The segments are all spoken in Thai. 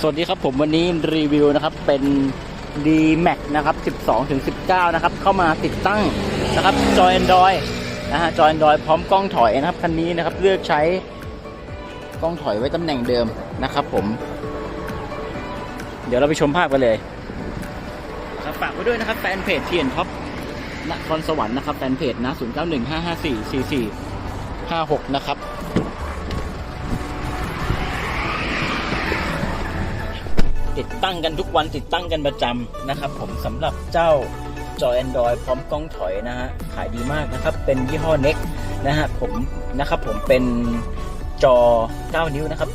สวัสดีครับผมวันนี้รีวิวนะครับเป็น D Max นะครับ 12ถึง19 นะครับ เข้ามาติดตั้งนะครับจอ Android นะฮะจอ Android พร้อมกล้องถอยนะครับคันนี้นะครับเลือกใช้กล้องถอยไว้ตำแหน่งเดิมนะครับ ผม เดี๋ยวเราไปชมภาพกันเลยครับฝากไว้ด้วยนะครับแฟนเพจเทียนท็อปนครสวรรค์นะครับแฟนเพจนะ0915544456 นะครับ ติดตั้งกันทุกวันติดตั้งกันประจำนะครับผมสำหรับเจ้าจอ Android พร้อมกล้องถอยนะฮะขายดีมากนะครับ เป็นยี่ห้อ Nex นะฮะผมนะครับผมเป็นจอ 9 นิ้วนะครับ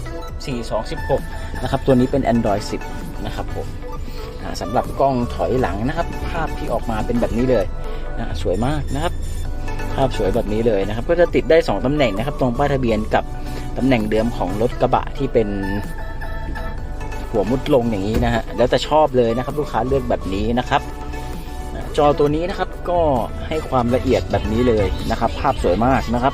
4216 นะครับ ตัวนี้เป็น Android 10 นะครับผมสำหรับกล้องถอยหลังนะครับ ภาพที่ออกมาเป็นแบบนี้เลยนะสวยมากนะครับ ภาพสวยแบบนี้เลยนะครับ ก็จะติดได้ 2ตำแหน่งนะครับ ตรงป้ายทะเบียนกับตำแหน่งเดิมของรถกระบะที่เป็น หัวมุดลงอย่างนี้นะฮะแล้วแต่ชอบเลยนะครับ ลูกค้าเลือกแบบนี้นะครับ จอตัวนี้นะครับก็ให้ความละเอียดแบบนี้เลยนะครับ ภาพสวยมากนะครับ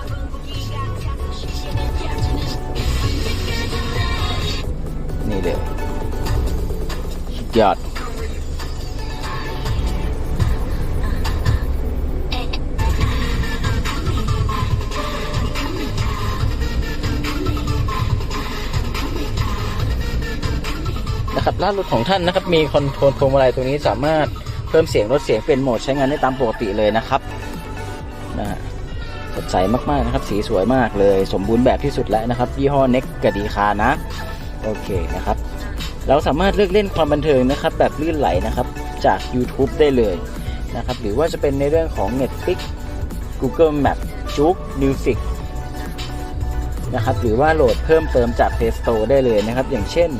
นี่เลยสุดยอด นะครับล่ารถของท่านนะครับ มีคอนโทรลพวงมาลัยตรงนี้สามารถเพิ่มเสียงลดเสียงเป็นโหมดใช้งานได้ตามปกติเลยนะครับนะฮะสดใสมากๆนะครับ สีสวยมากเลย สมบูรณ์แบบที่สุดแล้วนะครับ ยี่ห้อเน็กกดีคานะ โอเคนะครับ เราสามารถเลือกเล่นความบันเทิงนะครับ แบบลื่นไหลนะครับ จาก YouTube ได้เลยนะครับ หรือว่าจะเป็นในเรื่องของ Netflix Google Map j u k Music นะครับ หรือว่าโหลดเพิ่มเติมจาก Play Store ได้เลยนะครับ อย่างเช่น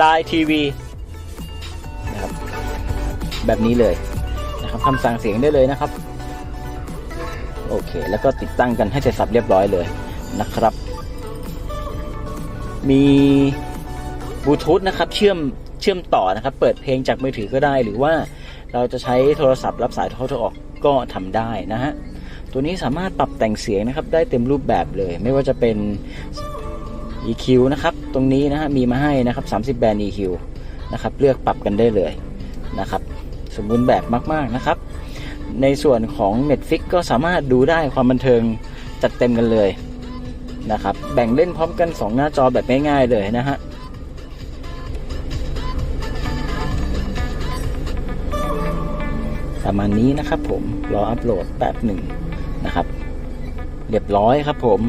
Line TV นะครับแบบนี้เลยนะครับคำสั่งเสียงได้เลยนะครับ โอเค แล้วก็ติดตั้งกันให้เสร็จสับเรียบร้อยเลยนะครับ มีบลูทูธนะครับ เชื่อมเชื่อมต่อนะครับ เปิดเพลงจากมือถือก็ได้ หรือว่าเราจะใช้โทรศัพท์รับสายเข้าโทรออกก็ทำได้นะฮะตัวนี้สามารถปรับแต่งเสียงนะครับ ได้เต็มรูปแบบเลย ไม่ว่าจะเป็น EQ นะครับ ตรงนี้นะฮะมีมาให้นะครับ 30 แบนด์ EQ นะครับเลือกปรับกันได้เลยนะครับสมบูรณ์แบบมากๆนะครับ ในส่วนของ Netflix ก็สามารถดูได้ความบันเทิงจัดเต็มกันเลยนะครับแบ่งเล่นพร้อมกัน 2 หน้าจอแบบง่ายๆเลยนะฮะประมาณนี้นะครับผมรออัปโหลดแป๊บหนึ่งนะครับ เรียบร้อยครับผม